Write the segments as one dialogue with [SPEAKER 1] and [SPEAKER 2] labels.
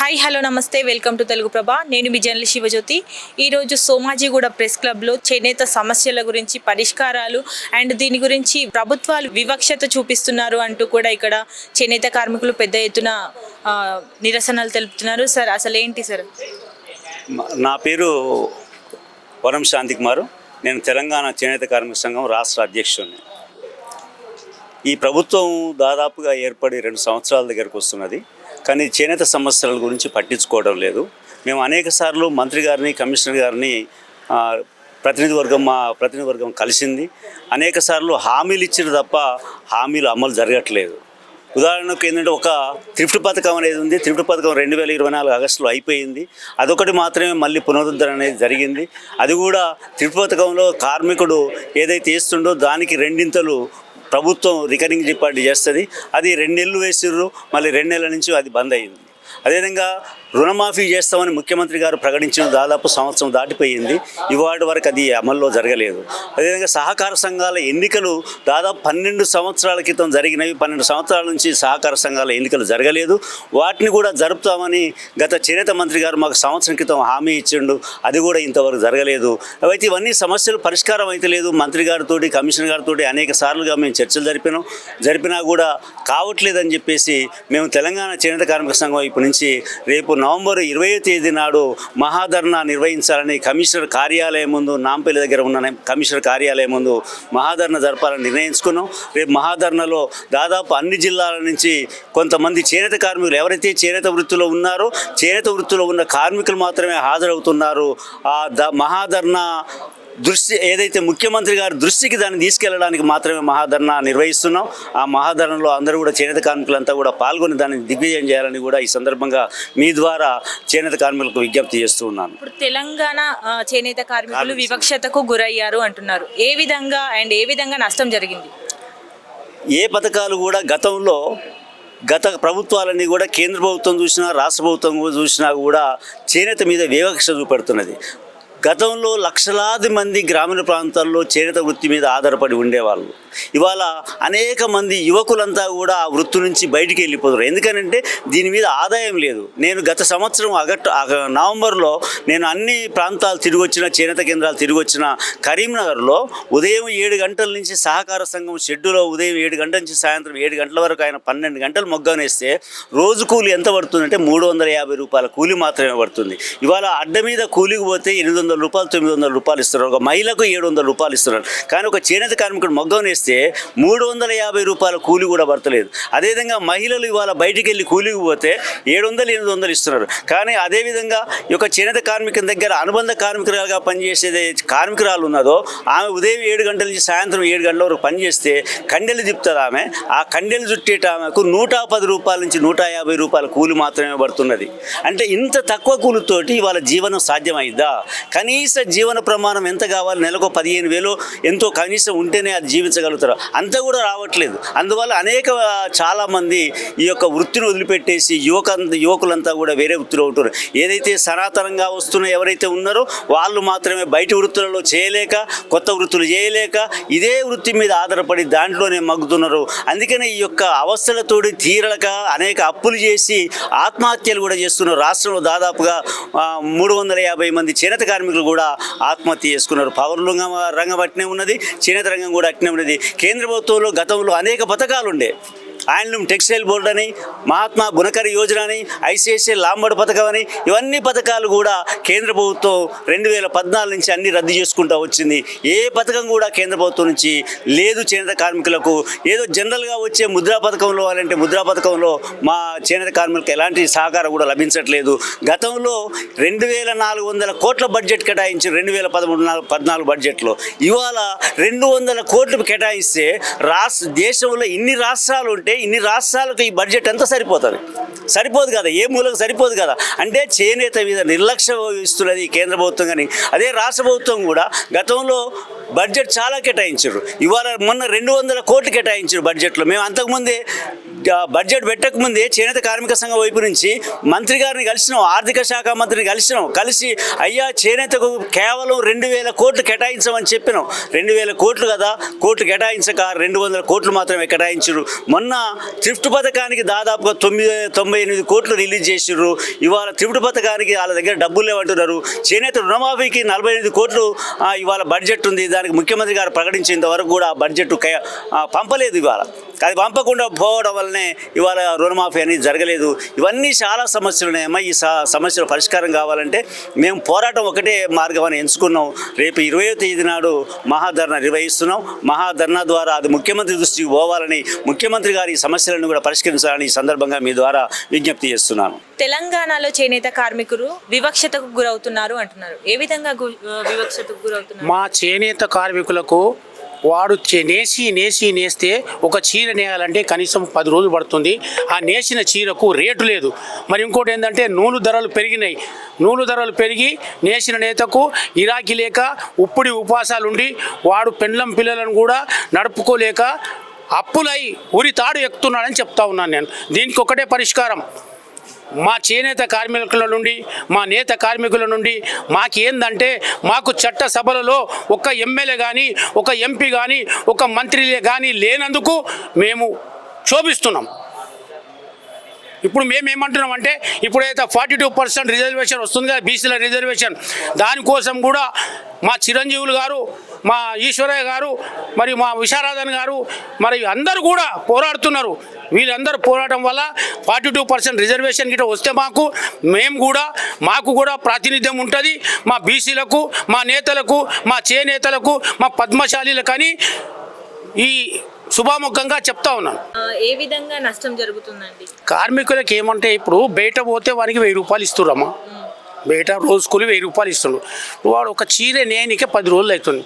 [SPEAKER 1] Hi hello నమస్తే. Welcome to Telugu Prabha నేను మీ జర్నలిస్ట్ శివజ్యోతి. ఈరోజు సోమాజీగూడ ప్రెస్ క్లబ్లో చేనేత సమస్యల గురించి పరిష్కారాలు అండ్ దీని గురించి ప్రభుత్వాలు వివక్షత చూపిస్తున్నారు అంటూ కూడా ఇక్కడ చేనేత కార్మికులు పెద్ద ఎత్తున నిరసనలు తెలుపుతున్నారు. సార్ అసలు ఏంటి సార్
[SPEAKER 2] నా పేరు వరం శాంతి కుమారు. నేను తెలంగాణ చేనేత కార్మిక సంఘం రాష్ట్ర అధ్యక్షుడిని. ఈ ప్రభుత్వం దాదాపుగా ఏర్పడి రెండు సంవత్సరాల దగ్గరకు వస్తున్నది. కానీ చేనేత సమస్యల గురించి పట్టించుకోవడం లేదు. మేము అనేక సార్లు మంత్రి గారిని కమిషనర్ గారిని ప్రతినిధి వర్గం మా ప్రతినిధి వర్గం కలిసింది. అనేక సార్లు హామీలు ఇచ్చిన తప్ప హామీలు అమలు జరగట్లేదు. ఉదాహరణకు ఏంటంటే ఒక థ్రిఫ్ట్ పథకం అనేది ఉంది. థ్రిఫ్ట్ పథకం రెండు వేల ఇరవై నాలుగు ఆగస్టులో అయిపోయింది. అదొకటి మాత్రమే మళ్ళీ పునరుద్ధరణ అనేది జరిగింది. అది కూడా థ్రిఫ్ట్ పథకంలో కార్మికుడు ఏదైతే ఇస్తుండో దానికి రెండింతలు ప్రభుత్వం రికరింగ్ డిపాజిట్ చేస్తుంది. అది రెండు నెలలు వేసిర్రు మళ్ళీ రెండు నెలల నుంచి అది బంద్ అయింది అదేవిధంగా రుణమాఫీ చేస్తామని ముఖ్యమంత్రి గారు ప్రకటించిన దాదాపు సంవత్సరం దాటిపోయింది. ఇవాటి వరకు అది అమల్లో జరగలేదు. అదేవిధంగా సహకార సంఘాల ఎన్నికలు దాదాపు పన్నెండు సంవత్సరాల క్రితం జరిగినవి. పన్నెండు సంవత్సరాల నుంచి సహకార సంఘాల ఎన్నికలు జరగలేదు. వాటిని కూడా జరుపుతామని గత చేనేత మంత్రి గారు మాకు సంవత్సరం క్రితం హామీ ఇచ్చిండు. అది కూడా ఇంతవరకు జరగలేదు. అయితే ఇవన్నీ సమస్యలు పరిష్కారం అయితే లేదు. మంత్రి గారితో కమిషనర్ గారితో అనేక సార్లుగా మేము చర్చలు జరిపినాం. జరిపినా కూడా కావట్లేదని చెప్పేసి మేము తెలంగాణ చేనేత కార్మిక సంఘం ఇప్పటి నుంచి రేపు నవంబర్ ఇరవై తేదీ నాడు మహాధర్నా నిర్వహించాలని కమిషనర్ కార్యాలయం ముందు నాంపల్లి దగ్గర ఉన్న కమిషనర్ కార్యాలయం ముందు మహాధర్నా జరపాలని నిర్ణయించుకున్నాం. రేపు మహాధర్నాలో దాదాపు అన్ని జిల్లాల నుంచి కొంతమంది చేనేత కార్మికులు ఎవరైతే చేనేత వృత్తిలో ఉన్నారో చేనేత వృత్తిలో ఉన్న కార్మికులు మాత్రమే హాజరవుతున్నారు. ఆ ద మహాధర్నా దృష్టి ఏదైతే ముఖ్యమంత్రి గారి దృష్టికి దాన్ని తీసుకెళ్ళడానికి మాత్రమే మహాధర్నా నిర్వహిస్తున్నాం. ఆ మహాధరణలో అందరూ కూడా చేనేత కార్మికులంతా కూడా పాల్గొని దాన్ని దిగ్విజయం చేయాలని కూడా ఈ సందర్భంగా మీ ద్వారా చేనేత కార్మికులకు విజ్ఞప్తి చేస్తూ ఉన్నాను.
[SPEAKER 1] ఇప్పుడు తెలంగాణ చేనేత కార్మికులు వివక్షతకు గురయ్యారు అంటున్నారు. ఏ విధంగా అండ్ ఏ విధంగా నష్టం జరిగింది?
[SPEAKER 2] ఏ పథకాలు కూడా గతంలో గత ప్రభుత్వాలన్నీ కూడా కేంద్ర ప్రభుత్వం చూసినా రాష్ట్ర ప్రభుత్వం చూసినా కూడా చేనేత మీద వివక్ష చూపెడుతున్నది. గతంలో లక్షలాది మంది గ్రామీణ ప్రాంతాల్లో చేనేత వృత్తి మీద ఆధారపడి ఉండేవాళ్ళు. ఇవాళ అనేక మంది యువకులంతా కూడా ఆ వృత్తి నుంచి బయటికి వెళ్ళిపోతారు ఎందుకనంటే దీని మీద ఆదాయం లేదు. నేను గత సంవత్సరం అగట్ నవంబర్లో నేను అన్ని ప్రాంతాలు తిరిగి వచ్చిన చేనేత కేంద్రాలు తిరిగి వచ్చిన కరీంనగర్లో ఉదయం ఏడు గంటల నుంచి సహకార సంఘం షెడ్యూలో ఉదయం ఏడు గంటల నుంచి సాయంత్రం ఏడు గంటల వరకు ఆయన పన్నెండు గంటలు మొగ్గనేస్తే రోజు కూలి ఎంత పడుతుందంటే మూడు వందల యాభై రూపాయల కూలి మాత్రమే పడుతుంది. ఇవాళ అడ్డ మీద కూలికి పోతే ఎనిమిది వందల రూపాయలు తొమ్మిది వందల రూపాయలు ఇస్తున్నారు. ఒక మహిళకు ఏడు వందల రూపాయలు ఇస్తున్నారు. కానీ ఒక చేనేత కార్మికుడు మగ్గం వేస్తే మూడు వందల యాభై రూపాయల కూలి కూడా పడతలేదు. అదేవిధంగా మహిళలు ఇవాళ బయటికి వెళ్ళి కూలికి పోతే ఏడు వందలు ఎనిమిది వందలు ఇస్తున్నారు. కానీ అదేవిధంగా ఈ యొక్క చేనేత కార్మికుల దగ్గర అనుబంధ కార్మికురాలుగా పనిచేసేది కార్మికురాలు ఉన్నదో ఆమె ఉదయం ఏడు గంటల నుంచి సాయంత్రం ఏడు గంటల వరకు పనిచేస్తే కండెలు తిప్పుతుంది ఆమె. ఆ కండెలు చుట్టేట ఆమెకు నూట పది రూపాయల నుంచి నూట యాభై రూపాయల కూలి మాత్రమే పడుతున్నది. అంటే ఇంత తక్కువ కూలితోటి ఇవాళ జీవనం సాధ్యమైందా? కనీస జీవన ప్రమాణం ఎంత కావాలి? నెలకు పదిహేను వేలు ఎంతో కనీసం ఉంటేనే అది జీవించగలుగుతారు. అంత కూడా రావట్లేదు. అందువల్ల అనేక చాలామంది ఈ యొక్క వృత్తిని వదిలిపెట్టేసి యువక యువకులంతా కూడా వేరే వృత్తిలో ఉంటారు. ఏదైతే సనాతనంగా వస్తున్న ఎవరైతే ఉన్నారో వాళ్ళు మాత్రమే బయట వృత్తులలో చేయలేక కొత్త వృత్తులు చేయలేక ఇదే వృత్తి మీద ఆధారపడి దాంట్లోనే మగ్గుతున్నారు. అందుకనే ఈ యొక్క అవస్థలతోటి తీరలక అనేక అప్పులు చేసి ఆత్మహత్యలు కూడా చేస్తున్నారు. రాష్ట్రంలో దాదాపుగా మూడు వందల యాభై మంది చేనేత కార్మికులు కూడా ఆత్మహత్య చేసుకున్నారు. పవర్ రంగం రంగం అట్నే ఉన్నది చేనేత రంగం కూడా అట్నే ఉన్నది. కేంద్ర ప్రభుత్వంలో గతంలో అనేక పథకాలు ఉండే హ్యాండ్లూమ్ టెక్స్టైల్ బోర్డు అని మహాత్మా గుణకరి యోజన అని ఐసిఐసిఐ లాంబడి పథకం అని ఇవన్నీ పథకాలు కూడా కేంద్ర ప్రభుత్వం రెండు వేల పద్నాలుగు నుంచి అన్ని రద్దు చేసుకుంటూ వచ్చింది. ఏ పథకం కూడా కేంద్ర ప్రభుత్వం నుంచి లేదు చేనేత కార్మికులకు. ఏదో జనరల్గా వచ్చే ముద్రా పథకంలో అలాంటి ముద్రా పథకంలో మా చేనేత కార్మికులకు ఎలాంటి సహకారం కూడా లభించట్లేదు. గతంలో రెండు వేల నాలుగు వందల కోట్ల బడ్జెట్ కేటాయించి రెండు వేల పదమూడు నాలుగు పద్నాలుగు బడ్జెట్లో. ఇవాళ రెండు వందల కోట్లు కేటాయిస్తే రాష్ట్ర దేశంలో ఇన్ని రాష్ట్రాలు ఉంటే ఇన్ని రాష్ట్రాలకు ఈ బడ్జెట్ ఎంత సరిపోతుంది? సరిపోదు కదా ఏ మూలకు సరిపోదు కదా? అంటే చేనేత మీద నిర్లక్ష్యం ఇస్తున్నది కేంద్ర ప్రభుత్వం కానీ అదే రాష్ట్ర ప్రభుత్వం కూడా గతంలో బడ్జెట్ చాలా కేటాయించారు. ఇవాళ మొన్న రెండు వందల కోట్లు కేటాయించారు బడ్జెట్లో. మేము అంతకుముందే బడ్జెట్ పెట్టకముందే చేనేత కార్మిక సంఘం వైపు నుంచి మంత్రి గారిని కలిసినాం ఆర్థిక శాఖ మంత్రిని కలిసినాం. కలిసి అయ్యా చేనేతకు కేవలం రెండు వేల కోట్లు కేటాయించమని చెప్పినాం. రెండు వేల కోట్లు కదా కోట్లు కేటాయించక రెండు వందల కోట్లు మాత్రమే కేటాయించారు మొన్న థ్రిఫ్ట్ పథకానికి దాదాపుగా తొమ్మిది తొంభై ఎనిమిది కోట్లు రిలీజ్ చేసిర్రు. ఇవాళ థ్రిఫ్ట్ పథకానికి వాళ్ళ దగ్గర డబ్బులు లేవంటున్నారు. చేనేత రుణమాఫీకి నలభై ఎనిమిది కోట్లు ఇవాళ బడ్జెట్ ఉంది. దానికి ముఖ్యమంత్రి గారు ప్రకటించేంత వరకు కూడా బడ్జెట్ కే- పంపలేదు ఇవాళ. అది పంపకుండా పోవడం వల్లనే ఇవాళ రుణమాఫీ అనేది జరగలేదు. ఇవన్నీ చాలా సమస్యలు ఉన్నాయమ్మా ఈ సమస్యల పరిష్కారం కావాలంటే మేము పోరాటం ఒకటే మార్గం అని ఎంచుకున్నాం. రేపు ఇరవయో తేదీ నాడు మహాధర్నా నిర్వహిస్తున్నాం. మహాధర్నా ద్వారా అది ముఖ్యమంత్రి దృష్టికి పోవాలని ముఖ్యమంత్రి గారి ఈ సమస్యలను కూడా పరిష్కరించాలని ఈ సందర్భంగా మీ ద్వారా విజ్ఞప్తి చేస్తున్నాను.
[SPEAKER 1] తెలంగాణలో చేనేత కార్మికులు వివక్షతకు గురవుతున్నారు అంటున్నారు. ఏ విధంగా వివక్షతకు గురవుతున్నారు?
[SPEAKER 3] మా చేనేత కార్మికులకు వాడు చే- నేసి నేసి నేస్తే ఒక చీర నేయాలంటే కనీసం పది రోజులు పడుతుంది. ఆ నేసిన చీరకు రేటు లేదు. మరి ఇంకోటి ఏంటంటే నూలు ధరలు పెరిగినాయి. నూలు ధరలు పెరిగి నేసిన నేతకు ఇరాకి లేక ఉప్పుడి ఉపాసాలుండి వాడు పెండ్లం పిల్లలను కూడా నడుపుకోలేక అప్పులై ఉరి తాడు ఎక్కుతున్నాడని చెప్తా ఉన్నాను నేను. దీనికి ఒకటే పరిష్కారం. మా చేనేత కార్మికుల నుండి మా నేత కార్మికుల నుండి మాకేందంటే మాకు చట్ట సభలలో ఒక ఎమ్మెల్యే కానీ ఒక ఎంపీ కానీ ఒక మంత్రి కానీ లేనందుకు మేము క్షోభిస్తున్నాం. ఇప్పుడు మేము ఏమంటున్నాం అంటే ఇప్పుడైతే ఫార్టీ టూ పర్సెంట్ రిజర్వేషన్ వస్తుంది కదా బీసీల రిజర్వేషన్. దానికోసం కూడా మా చిరంజీవులు గారు మా ఈశ్వరయ్య గారు మరి మా విశారాధన్ గారు మరి అందరూ కూడా పోరాడుతున్నారు. వీళ్ళందరూ పోరాటం వల్ల ఫార్టీ టూ పర్సెంట్ రిజర్వేషన్ గిట్ట వస్తే మాకు మేము కూడా మాకు కూడా ప్రాతినిధ్యం ఉంటుంది. మా బీసీలకు మా నేతలకు మా చేనేతలకు మా పద్మశాలీలకు అని ఈ శుభాముఖంగా చెప్తా ఉన్నాను
[SPEAKER 1] ఏ విధంగా నష్టం జరుగుతుందండి?
[SPEAKER 3] కార్మికులకు ఏమంటే ఇప్పుడు బయట పోతే వానికి వెయ్యి రూపాయలు ఇస్తుర్రమ్మా. బయట రోజు కూలి వెయ్యి రూపాయలు ఇస్తుండు. వాడు ఒక చీర నేనికే పది రోజులు అవుతుంది.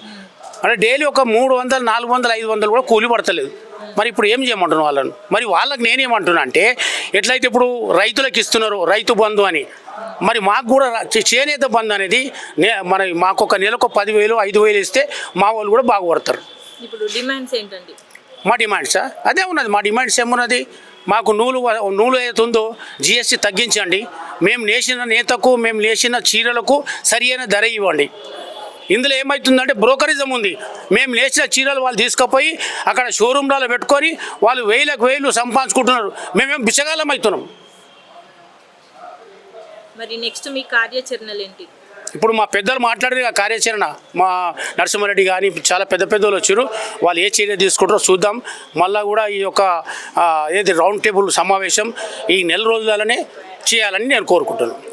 [SPEAKER 3] అంటే డైలీ ఒక మూడు వందలు నాలుగు వందలు ఐదు వందలు కూడా కూలి పడతలేదు. మరి ఇప్పుడు ఏం చేయమంటున్నాను వాళ్ళను? మరి వాళ్ళకి నేనేమంటున్నా అంటే ఎట్లయితే ఇప్పుడు రైతులకు ఇస్తున్నారు రైతు బంధు అని మరి మాకు కూడా చేనేత బంధు అనేది నే మరి మాకు ఒక నెలకు పదివేలు ఐదు వేలు ఇస్తే మా వాళ్ళు కూడా బాగుపడతారు.
[SPEAKER 1] ఇప్పుడు డిమాండ్స్ ఏంటండి?
[SPEAKER 3] మా డిమాండ్సా? అదే ఉన్నది. మా డిమాండ్స్ ఏమున్నది? మాకు నూలు నూలు ఏతుందో జిఎస్టీ తగ్గించండి. మేము నేసిన నేతకు మేము నేసిన చీరలకు సరి అయిన ధర ఇవ్వండి. ఇందులో ఏమవుతుందంటే బ్రోకరిజం ఉంది. మేము నేసిన చీరలు వాళ్ళు తీసుకుపోయి అక్కడ షోరూమ్లలో పెట్టుకొని వాళ్ళు వేలకు వేలు సంపాదించుకుంటున్నారు. మేమేం బిచ్చగాలం అవుతున్నాం.
[SPEAKER 1] మరి నెక్స్ట్ మీ కార్యాచరణలు ఏంటి?
[SPEAKER 3] ఇప్పుడు మా పెద్దలు మాట్లాడిన కార్యాచరణ. మా నరసింహారెడ్డి కానీ చాలా పెద్ద పెద్దలు వచ్చారు. వాళ్ళు ఏ చర్య తీసుకుంటారో చూద్దాం. మళ్ళా కూడా ఈ యొక్క ఏది రౌండ్ టేబుల్ సమావేశం ఈ నెల రోజులనే చేయాలని నేను కోరుకుంటున్నాను.